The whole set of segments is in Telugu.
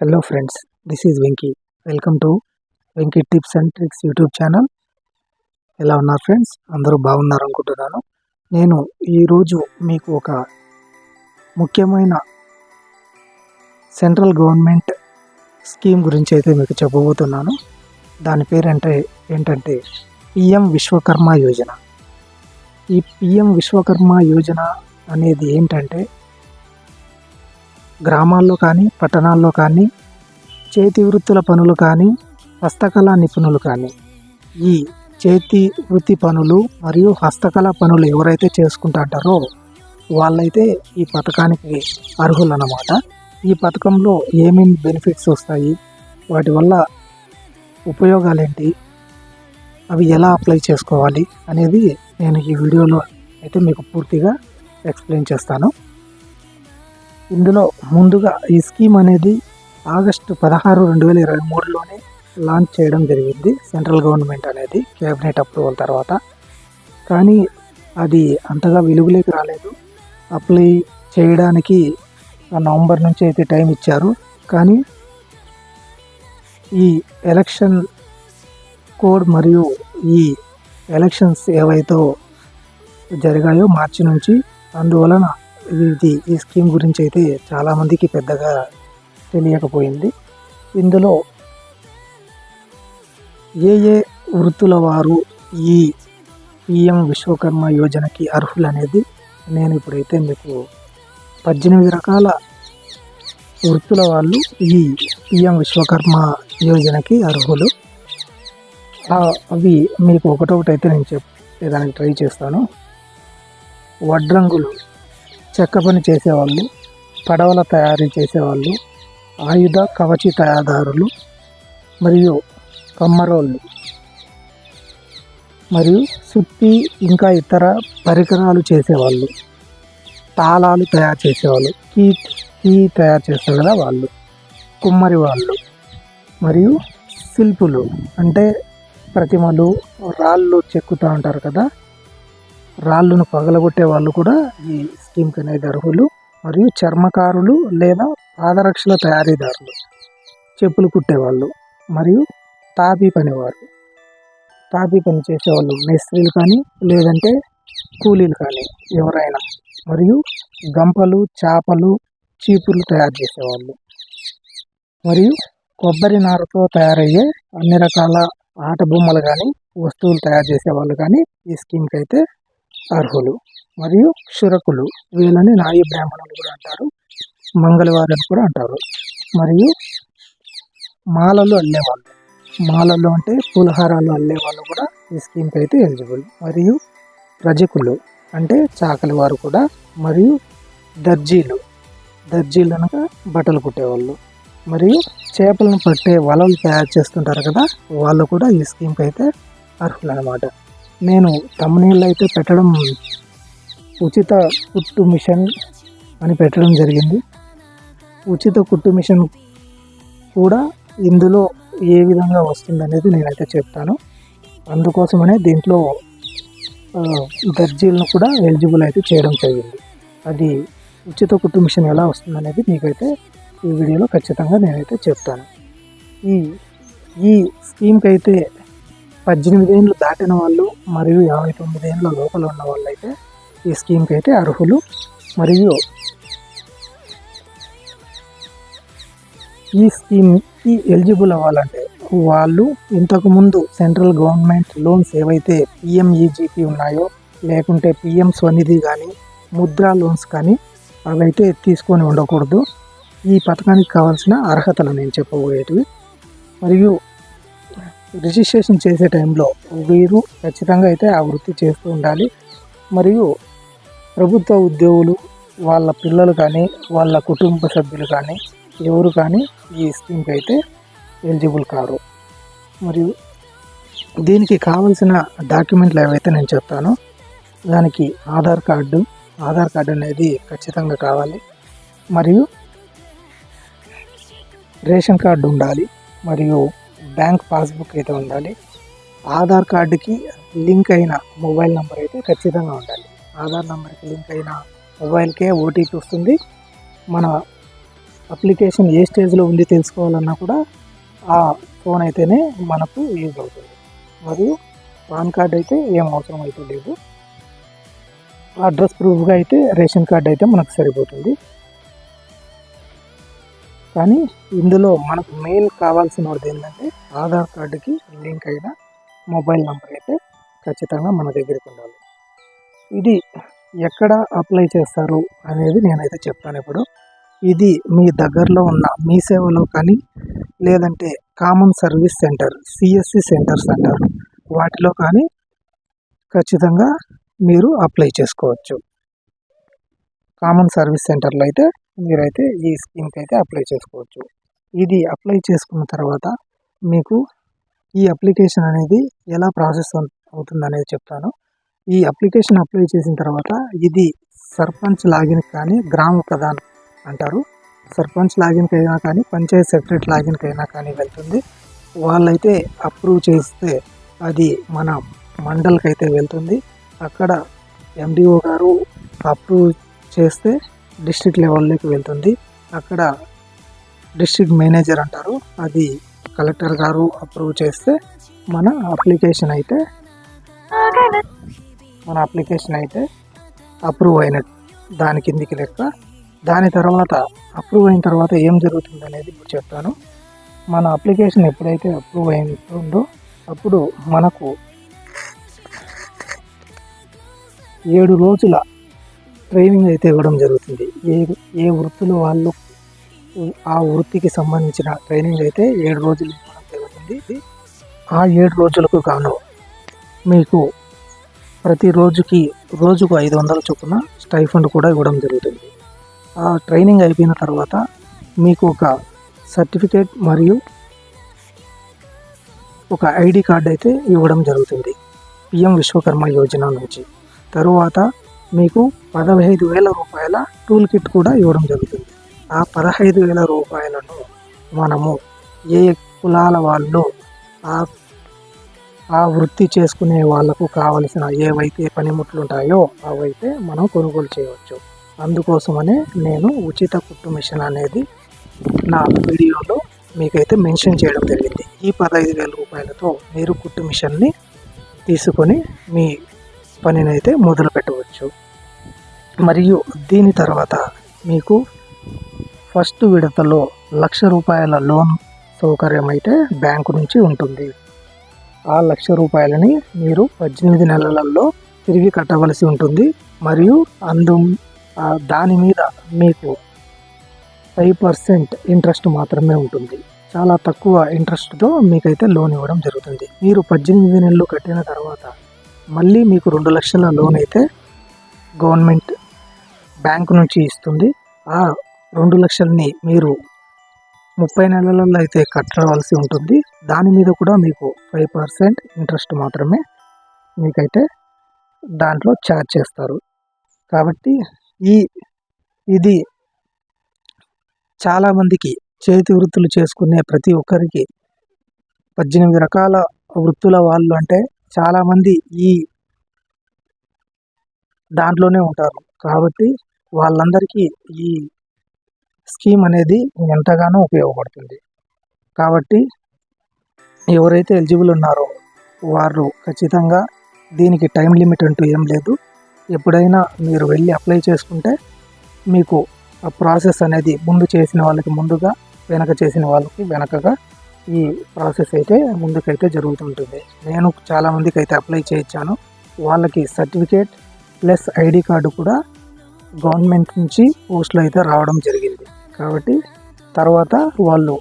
Hello friends this is Venky welcome to Venky tips and tricks YouTube channel ఎలా ఉన్నారు ఫ్రెండ్స్ అందరూ బాగున్నారు అనుకుంటున్నాను. నేను ఈరోజు మీకు ఒక ముఖ్యమైన సెంట్రల్ గవర్నమెంట్ స్కీమ్ గురించి అయితే మీకు చెప్పబోతున్నాను. దాని పేరంటే ఏంటంటే పిఎం విశ్వకర్మ యోజన. ఈ పిఎం విశ్వకర్మ యోజన అనేది ఏంటంటే గ్రామాల్లో కానీ పట్టణాల్లో కానీ చేతి వృత్తుల పనులు కానీ హస్తకళా నిపుణులు కానీ. ఈ చేతి వృత్తి పనులు మరియు హస్తకళా పనులు ఎవరైతే చేసుకుంటారో వాళ్ళైతే ఈ పథకానికి అర్హులన్నమాట. ఈ పథకంలో ఏమేమి బెనిఫిట్స్ వస్తాయి వాటి వల్ల ఉపయోగాలేంటి అవి ఎలా అప్లై చేసుకోవాలి అనేది నేను ఈ వీడియోలో అయితే మీకు పూర్తిగా ఎక్స్ప్లెయిన్ చేస్తాను. ఇందులో ముందుగా ఈ స్కీమ్ అనేది ఆగస్టు పదహారు రెండు వేల ఇరవై మూడులోనే లాంచ్ చేయడం జరిగింది. సెంట్రల్ గవర్నమెంట్ అనేది క్యాబినెట్ అప్రూవల్ తర్వాత. కానీ అది అంతగా వెలుగులోకి రాలేదు. అప్లై చేయడానికి నవంబర్ నుంచి అయితే టైం ఇచ్చారు. కానీ ఈ ఎలక్షన్ కోడ్ మరియు ఈ ఎలక్షన్స్ ఏవైతే జరిగాయో మార్చి నుంచి అందువలన ఇది ఈ స్కీమ్ గురించి అయితే చాలామందికి పెద్దగా తెలియకపోయింది. ఇందులో ఏ ఏ వృత్తుల వారు ఈ పిఎం విశ్వకర్మ యోజనకి అర్హులు అనేది నేను ఇప్పుడైతే మీకు పద్దెనిమిది రకాల వృత్తుల వాళ్ళు ఈ పిఎం విశ్వకర్మ యోజనకి అర్హులు. అవి మీకు ఒకటొకటి అయితే నేను చెప్పేదానికి ట్రై చేస్తాను. వడ్రంగులు. చెక్క పని చేసేవాళ్ళు పడవల తయారీ చేసేవాళ్ళు ఆయుధ కవచి తయారదారులు మరియు కమ్మరోళ్ళు మరియు సుత్తి ఇంకా ఇతర పరికరాలు చేసేవాళ్ళు. తాళాలు తయారు చేసేవాళ్ళు. కీ కీ తయారు చేస్తారు కదా వాళ్ళు. కుమ్మరి వాళ్ళు మరియు శిల్పులు అంటే ప్రతిమలు రాళ్ళు చెక్కుతూ ఉంటారు కదా. రాళ్ళను పగలగొట్టే వాళ్ళు కూడా ఈ స్కీమ్కి అనేది అర్హులు మరియు చర్మకారులు లేదా పాదరక్షల తయారీదారులు చెప్పులు కుట్టేవాళ్ళు మరియు తాపీ పనివారు. తాపీ పని చేసేవాళ్ళు మేస్త్రీలు కానీ లేదంటే కూలీలు కానీ ఎవరైనా మరియు గంపలు చేపలు చీపులు తయారు చేసేవాళ్ళు. మరియు కొబ్బరి నారతో తయారయ్యే అన్ని రకాల ఆట బొమ్మలు కానీ వస్తువులు తయారు చేసేవాళ్ళు కానీ ఈ స్కీమ్కి అయితే అర్హులు మరియు క్షురకులు. వీళ్ళని నాయి బ్రాహ్మణులు కూడా అంటారు మంగళవారం కూడా అంటారు. మరియు మాలలు అల్లేవాళ్ళు. మాలలు అంటే పూలహారాలు అల్లేవాళ్ళు కూడా ఈ స్కీమ్కి అయితే ఎలిజిబుల్ మరియు రజకులు అంటే చాకలి వారు కూడా మరియు దర్జీలు. దర్జీలు అనగా బట్టలు కుట్టేవాళ్ళు. మరియు చేపలను పట్టే వలలు తయారు చేస్తుంటారు కదా వాళ్ళు కూడా ఈ స్కీమ్కి అయితే అర్హులు అనమాట నేను తమ్మునీళ్ళు అయితే పెట్టడం ఉచిత కుట్టు మిషన్ అని పెట్టడం జరిగింది. ఉచిత కుట్టు మిషన్ కూడా ఇందులో ఏ విధంగా వస్తుంది అనేది నేనైతే చెప్తాను. అందుకోసమనే దీంట్లో దర్జీలను కూడా ఎలిజిబుల్ అయితే చేయడం జరిగింది. అది ఉచిత కుట్టు మిషన్ ఎలా వస్తుంది అనేది మీకైతే ఈ వీడియోలో ఖచ్చితంగా నేనైతే చెప్తాను. ఈ ఈ స్కీమ్కి అయితే పద్దెనిమిది ఏళ్ళు దాటిన వాళ్ళు మరియు యాభై తొమ్మిది ఏళ్ళ లోపల ఉన్న వాళ్ళైతే ఈ స్కీమ్కి అయితే అర్హులు. మరియు ఈ స్కీమ్కి ఎలిజిబుల్ అవ్వాలంటే వాళ్ళు ఇంతకుముందు సెంట్రల్ గవర్నమెంట్ లోన్స్ ఏవైతే పిఎంఈజీపీ ఉన్నాయో లేకుంటే పిఎం స్వనిధి కానీ ముద్రా లోన్స్ కానీ అవైతే తీసుకొని ఉండకూడదు. ఈ పథకానికి కావాల్సిన అర్హతలు నేను చెప్పబోయేటివి. మరియు రిజిస్ట్రేషన్ చేసే టైంలో వీరు ఖచ్చితంగా అయితే ఆ వృత్తి చేస్తూ ఉండాలి. మరియు ప్రభుత్వ ఉద్యోగులు వాళ్ళ పిల్లలు కానీ వాళ్ళ కుటుంబ సభ్యులు కానీ ఎవరు కానీ ఈ స్కీమ్కి అయితే ఎలిజిబుల్ కారు. మరియు దీనికి కావలసిన డాక్యుమెంట్లు ఏవైతే నేను చెప్తానో దానికి ఆధార్ కార్డు ఆధార్ కార్డు అనేది ఖచ్చితంగా కావాలి. మరియు రేషన్ కార్డు ఉండాలి. మరియు బ్యాంక్ పాస్బుక్ అయితే ఉండాలి. ఆధార్ కార్డుకి లింక్ అయిన మొబైల్ నెంబర్ అయితే ఖచ్చితంగా ఉండాలి. ఆధార్ నెంబర్కి లింక్ అయిన మొబైల్కే ఓటీపీ వస్తుంది. మన అప్లికేషన్ ఏ స్టేజ్లో ఉంది తెలుసుకోవాలన్నా కూడా ఆ ఫోన్ అయితేనే మనకు యూజ్ అవుతుంది. మరియు పాన్ కార్డ్ అయితే ఏం అవసరం అయితే లేదు. అడ్రస్ ప్రూఫ్గా అయితే రేషన్ కార్డ్ అయితే మనకు సరిపోతుంది. కానీ ఇందులో మనకు మెయిన్ కావాల్సిన ఏంటంటే ఆధార్ కార్డుకి లింక్ అయిన మొబైల్ నెంబర్ అయితే ఖచ్చితంగా మన దగ్గరికి ఉండాలి. ఇది ఎక్కడ అప్లై చేస్తారు అనేది నేనైతే చెప్తాను ఇప్పుడు. ఇది మీ దగ్గరలో ఉన్న మీ సేవలో కానీ లేదంటే common service centre CSC centres అంటారు. వాటిలో కానీ ఖచ్చితంగా మీరు అప్లై చేసుకోవచ్చు. కామన్ సర్వీస్ సెంటర్లో అయితే మీరైతే ఈ స్కీమ్కి అయితే అప్లై చేసుకోవచ్చు. ఇది అప్లై చేసుకున్న తర్వాత మీకు ఈ అప్లికేషన్ అనేది ఎలా ప్రాసెస్ అవుతుంది అనేది చెప్తాను. ఈ అప్లికేషన్ అప్లై చేసిన తర్వాత ఇది సర్పంచ్ లాగిన్ కానీ గ్రామ ప్రధాన్ అంటారు. సర్పంచ్ లాగిన్కి అయినా కానీ పంచాయత్ సెక్రటరీ లాగిన్కి అయినా కానీ వెళ్తుంది. వాళ్ళైతే అప్రూవ్ చేస్తే అది మన మండల్కి అయితే వెళ్తుంది. అక్కడ ఎండిఓ గారు అప్రూవ్ చేస్తే డిస్ట్రిక్ట్ లెవెల్లోకి వెళ్తుంది. అక్కడ డిస్ట్రిక్ట్ మేనేజర్ అంటారు. అది కలెక్టర్ గారు అప్రూవ్ చేస్తే మన అప్లికేషన్ అయితే మన అప్లికేషన్ అయితే అప్రూవ్ అయినట్టు దాని కిందికి లెక్క. దాని తర్వాత అప్రూవ్ అయిన తర్వాత ఏం జరుగుతుంది అనేది ఇప్పుడు చెప్తాను. మన అప్లికేషన్ ఎప్పుడైతే అప్రూవ్ అయిందో అప్పుడు మనకు ఏడు రోజుల ట్రైనింగ్ అయితే ఇవ్వడం జరుగుతుంది. ఏ ఏ వృత్తులు వాళ్ళు ఆ వృత్తికి సంబంధించిన ట్రైనింగ్ అయితే ఏడు రోజులు ఇవ్వడం జరుగుతుంది. ఆ ఏడు రోజులకు గాను మీకు ప్రతి రోజుకి రోజుకు ఐదు వందల చొప్పున స్టైఫండ్ కూడా ఇవ్వడం జరుగుతుంది. ఆ ట్రైనింగ్ అయిపోయిన తర్వాత మీకు ఒక సర్టిఫికేట్ మరియు ఒక ఐడి కార్డ్ అయితే ఇవ్వడం జరుగుతుంది. పిఎం విశ్వకర్మ యోజన నుంచి. తరువాత మీకు పదహైదు వేల రూపాయల టూల్ కిట్ కూడా ఇవ్వడం జరుగుతుంది. ఆ పదహైదు వేల రూపాయలను మనము ఏ కులాల వాళ్ళు ఆ ఆ వృత్తి చేసుకునే వాళ్ళకు కావలసిన ఏవైతే పనిముట్లు ఉంటాయో అవైతే మనం కొనుగోలు చేయవచ్చు. అందుకోసమనే నేను ఉచిత కుట్టు మిషన్ అనేది నా వీడియోలో మీకైతే మెన్షన్ చేయడం జరిగింది. ఈ పదహైదు వేల రూపాయలతో మీరు కుట్టు మిషన్ని తీసుకొని మీ పనినైతే మొదలు పెట్టవచ్చు. మరియు దీని తర్వాత మీకు ఫస్ట్ విడతలో లక్ష రూపాయల లోన్ సౌకర్యం అయితే బ్యాంకు నుంచి ఉంటుంది. ఆ లక్ష రూపాయలని మీరు పద్దెనిమిది నెలలలో తిరిగి కట్టవలసి ఉంటుంది. మరియు అందు దాని మీద మీకు ఫైవ్ పర్సెంట్ ఇంట్రెస్ట్ మాత్రమే ఉంటుంది. చాలా తక్కువ ఇంట్రెస్ట్తో మీకైతే లోన్ ఇవ్వడం జరుగుతుంది. మీరు పద్దెనిమిది నెలలు కట్టిన తర్వాత మళ్ళీ మీకు రెండు లక్షల లోన్ అయితే గవర్నమెంట్ బ్యాంకు నుంచి ఇస్తుంది. ఆ రెండు లక్షల్ని మీరు ముప్పై నెలలలో అయితే కట్టవలసి ఉంటుంది. దాని మీద కూడా మీకు ఫైవ్ పర్సెంట్ ఇంట్రెస్ట్ మాత్రమే మీకైతే దాంట్లో ఛార్జ్ చేస్తారు. కాబట్టి ఈ ఇది చాలామందికి చేతి వృత్తులు చేసుకునే ప్రతి ఒక్కరికి పద్దెనిమిది రకాల వృత్తుల వాళ్ళు అంటే చాలామంది ఈ దాంట్లోనే ఉంటారు. కాబట్టి వాళ్ళందరికీ ఈ స్కీమ్ అనేది ఎంతగానో ఉపయోగపడుతుంది. కాబట్టి ఎవరైతే ఎలిజిబుల్ ఉన్నారో వారు ఖచ్చితంగా దీనికి టైం లిమిట్ అంటూ ఏం లేదు. ఎప్పుడైనా మీరు వెళ్ళి అప్లై చేసుకుంటే మీకు ఆ ప్రాసెస్ అనేది ముందు చేసిన వాళ్ళకి ముందుగా వెనక చేసిన వాళ్ళకి వెనకగా ఈ ప్రాసెస్ అయితే ముందుకైతే జరుగుతుంటుంది. నేను చాలామందికి అయితే అప్లై చేయించాను. వాళ్ళకి సర్టిఫికేట్ ప్లస్ ఐడి కార్డు కూడా గవర్నమెంట్ నుంచి పోస్టులు అయితే రావడం జరిగింది. కాబట్టి తర్వాత వాళ్ళు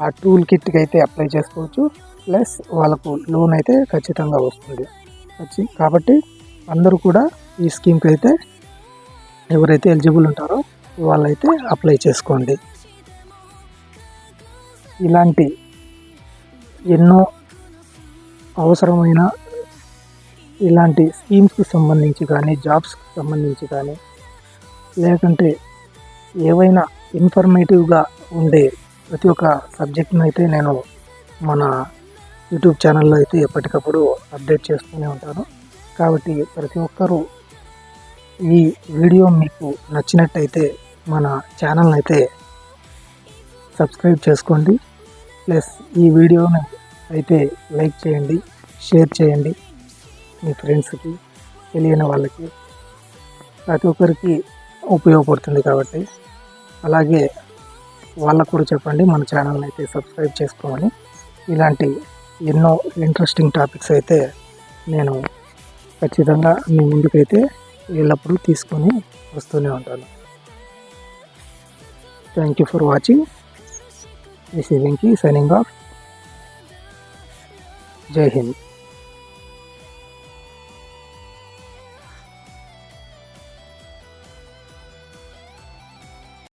ఆ టూల్ కిట్కి అయితే అప్లై చేసుకోవచ్చు. ప్లస్ వాళ్ళకు లోన్ అయితే ఖచ్చితంగా వస్తుంది. వచ్చి కాబట్టి అందరూ కూడా ఈ స్కీమ్కి అయితే ఎవరైతే ఎలిజిబుల్ ఉంటారో వాళ్ళైతే అప్లై చేసుకోండి. ఇలాంటి ఎన్నో అవసరమైన ఇలాంటి స్కీమ్స్కి సంబంధించి కానీ జాబ్స్కి సంబంధించి కానీ లేకుంటే ఏవైనా ఇన్ఫర్మేటివ్గా ఉండే ప్రతి ఒక్క సబ్జెక్ట్ని అయితే నేను మన యూట్యూబ్ ఛానల్లో అయితే ఎప్పటికప్పుడు అప్డేట్ చేస్తూనే ఉంటాను. కాబట్టి ప్రతి ఒక్కరూ ఈ వీడియో మీకు నచ్చినట్టయితే మన ఛానల్ని అయితే సబ్స్క్రైబ్ చేసుకోండి. ప్లస్ ఈ వీడియోని అయితే లైక్ చేయండి షేర్ చేయండి మీ ఫ్రెండ్స్కి తెలియని వాళ్ళకి. ప్రతి ఒక్కరికి ఉపయోగపడుతుంది కాబట్టి. అలాగే వాళ్ళకు కూడా చెప్పండి మన ఛానల్ని అయితే సబ్స్క్రైబ్ చేసుకోమని. ఇలాంటి ఎన్నో ఇంట్రెస్టింగ్ టాపిక్స్ అయితే నేను ఖచ్చితంగా మీ ముందుకైతే ఎల్లప్పుడూ తీసుకొని వస్తూనే ఉంటాను. Thank you for watching this ఈ వెంకీ సైనింగ్ ఆఫ్ జై హింద్